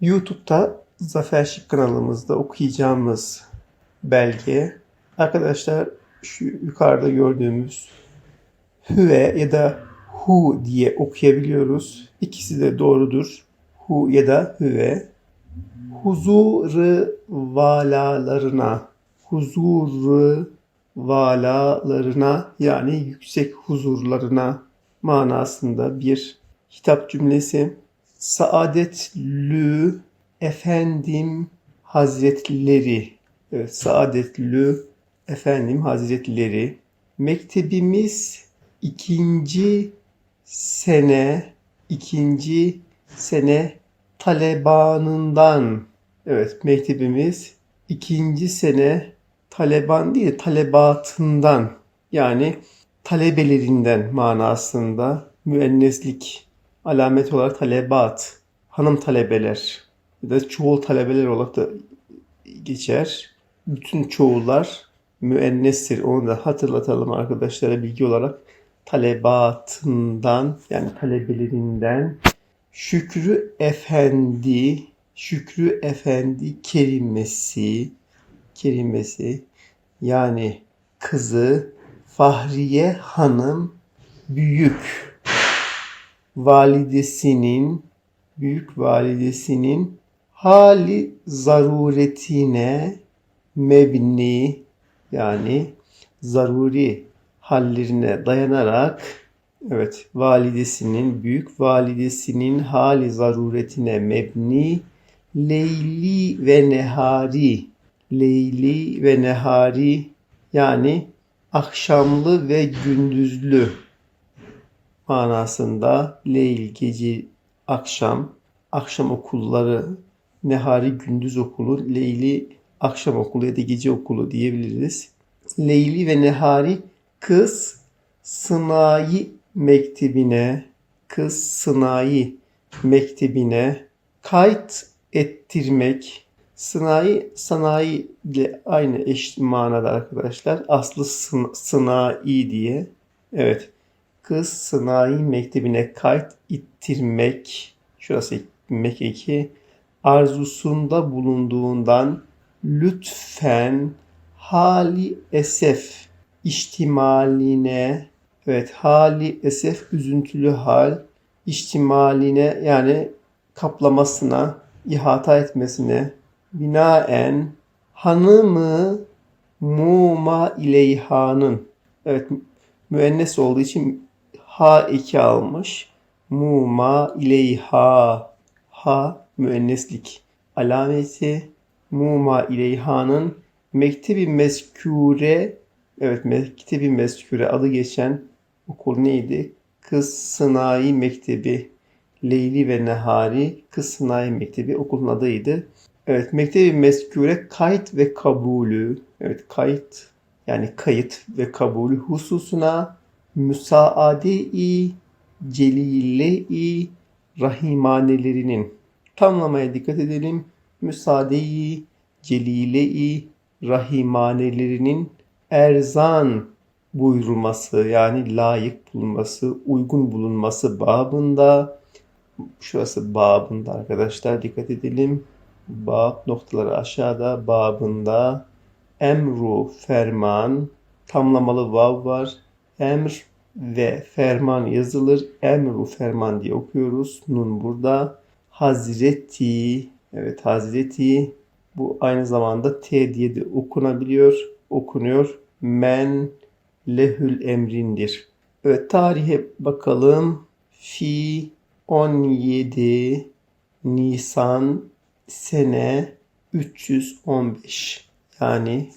YouTube'da Zafer Şık kanalımızda okuyacağımız belge arkadaşlar şu yukarıda gördüğümüz hüve ya da hu diye okuyabiliyoruz. İkisi de doğrudur. Hu ya da hüve. Huzuru valalarına huzuru valalarına yani yüksek huzurlarına manasında bir hitap cümlesi. Saadetlü efendim hazretleri. Evet, saadetlü efendim hazretleri. Mektebimiz ikinci sene ikinci sene talebanından. Evet mektebimiz ikinci sene taleban değil talebatından. Yani talebelerinden manasında müenneslik alamet olarak talebat hanım talebeler ya da çoğul talebeler olarak da geçer. Bütün çoğullar müennestir. Onu da hatırlatalım arkadaşlara bilgi olarak. Talebatından yani talebelerinden Şükrü Efendi Şükrü Efendi kelimesi kelimesi yani kızı Fahriye Hanım büyük validesinin büyük validesinin hali zaruretine mebni yani zaruri hallerine dayanarak evet validesinin büyük validesinin hali zaruretine mebni leyli ve nehari leyli ve nehari yani akşamlı ve gündüzlü manasında leyl gece akşam akşam okulları nehari gündüz okulu leyli akşam okulu ya da gece okulu diyebiliriz. Leyli ve nehari kız sınai mektebine kız sınai mektebine kayıt ettirmek sınai sanayi ile aynı eş manada arkadaşlar. Aslı sın, sınai diye. Evet. Kız sınai mektebine kayıt ittirmek. Şurası mek eki. Arzusunda bulunduğundan lütfen hali esef ihtimaline evet hali esef üzüntülü hal ihtimaline yani kaplamasına ihata etmesine binaen hanımı muma ileyhanın evet müennes olduğu için ha eki almış muma ileyha ha müenneslik alameti muma ileyhanın mektebi meskure evet mektebi meskure adı geçen okul neydi? Kız Sınai Mektebi Leyli ve Nehari Kız Sınai Mektebi okulun adıydı. Evet mektebi meskure kayıt ve kabulü evet kayıt yani kayıt ve kabulü hususuna müsaade-i celile-i rahimanelerinin tamlamaya dikkat edelim. Müsaade-i celile-i rahimanelerinin erzan buyurulması yani layık bulunması, uygun bulunması babında şurası babında arkadaşlar dikkat edelim. Bab noktaları aşağıda babında emru ferman tamlamalı vav var. Emr ve ferman yazılır. Emru ferman diye okuyoruz. Nun burada. Hazreti evet Hazreti bu aynı zamanda T diye de okunabiliyor. Okunuyor. Men lehül emrindir. Evet tarihe bakalım. Fi 17 Nisan sene 315 yani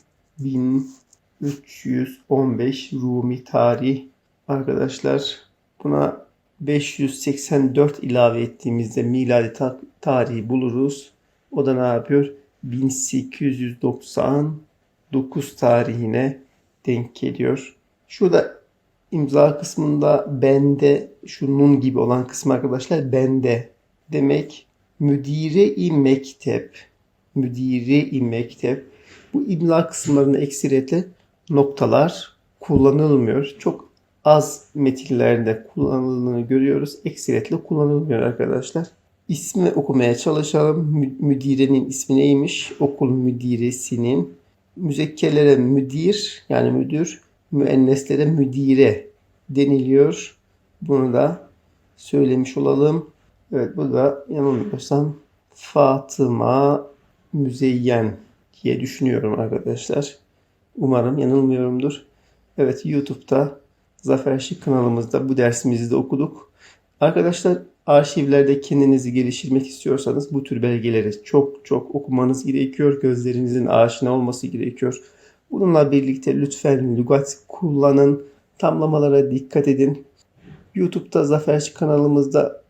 1315 Rumi tarih arkadaşlar buna 584 ilave ettiğimizde miladi ta- tarihi buluruz. O da ne yapıyor? 1899 tarihine denk geliyor. Şurada imza kısmında bende şu nun gibi olan kısmı arkadaşlar bende demek müdire-i mektep müdire-i mektep bu imla kısımlarında ekseriyetle noktalar kullanılmıyor. Çok az metinlerde kullanıldığını görüyoruz. Ekseriyetle kullanılmıyor arkadaşlar. ismi okumaya çalışalım. Mü- müdirenin ismi neymiş? Okul müdiresinin. Müzekkerlere müdir yani müdür, müenneslere müdire deniliyor. Bunu da söylemiş olalım. Evet bu da yanılmıyorsam Fatıma Müzeyyen diye düşünüyorum arkadaşlar. Umarım yanılmıyorumdur. Evet YouTube'da Zafer Şık kanalımızda bu dersimizi de okuduk. Arkadaşlar arşivlerde kendinizi geliştirmek istiyorsanız bu tür belgeleri çok çok okumanız gerekiyor. Gözlerinizin aşina olması gerekiyor. Bununla birlikte lütfen lügat kullanın. Tamlamalara dikkat edin. YouTube'da Zafer Şık kanalımızda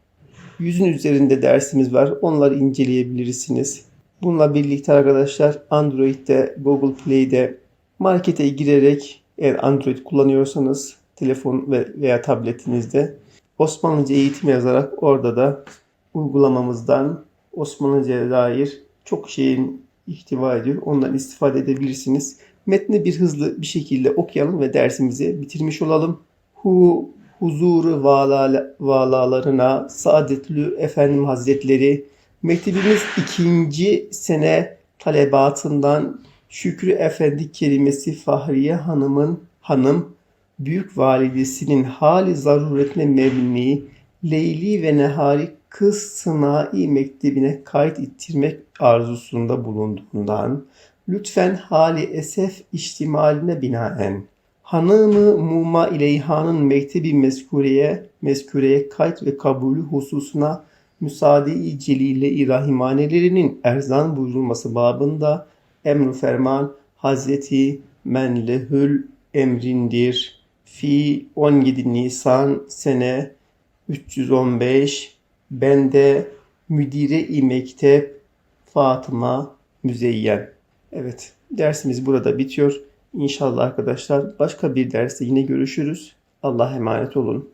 yüzün üzerinde dersimiz var. Onları inceleyebilirsiniz. Bununla birlikte arkadaşlar Android'de, Google Play'de markete girerek eğer Android kullanıyorsanız telefon ve veya tabletinizde Osmanlıca eğitim yazarak orada da uygulamamızdan Osmanlıca'ya dair çok şeyin ihtiva ediyor. Ondan istifade edebilirsiniz. Metni bir hızlı bir şekilde okuyalım ve dersimizi bitirmiş olalım. Hu huzuru vala, valalarına saadetlü efendim hazretleri mektebimiz ikinci sene talebatından Şükrü Efendi kelimesi Fahriye Hanım'ın hanım büyük validesinin hali zaruretine mebni Leyli ve Nehari Kız Sınai Mektebi'ne kayıt ettirmek arzusunda bulunduğundan lütfen hali esef ihtimaline binaen hanımı Muma İleyha'nın mektebi mezkureye, mezkureye kayıt ve kabulü hususuna müsaade-i celile-i rahimanelerinin erzan buyurulması babında emru ferman Hazreti Menlehül emrindir. Fi 17 Nisan sene 315 bende müdire-i mektep Fatıma Müzeyyen. Evet dersimiz burada bitiyor. İnşallah arkadaşlar başka bir derste yine görüşürüz. Allah'a emanet olun.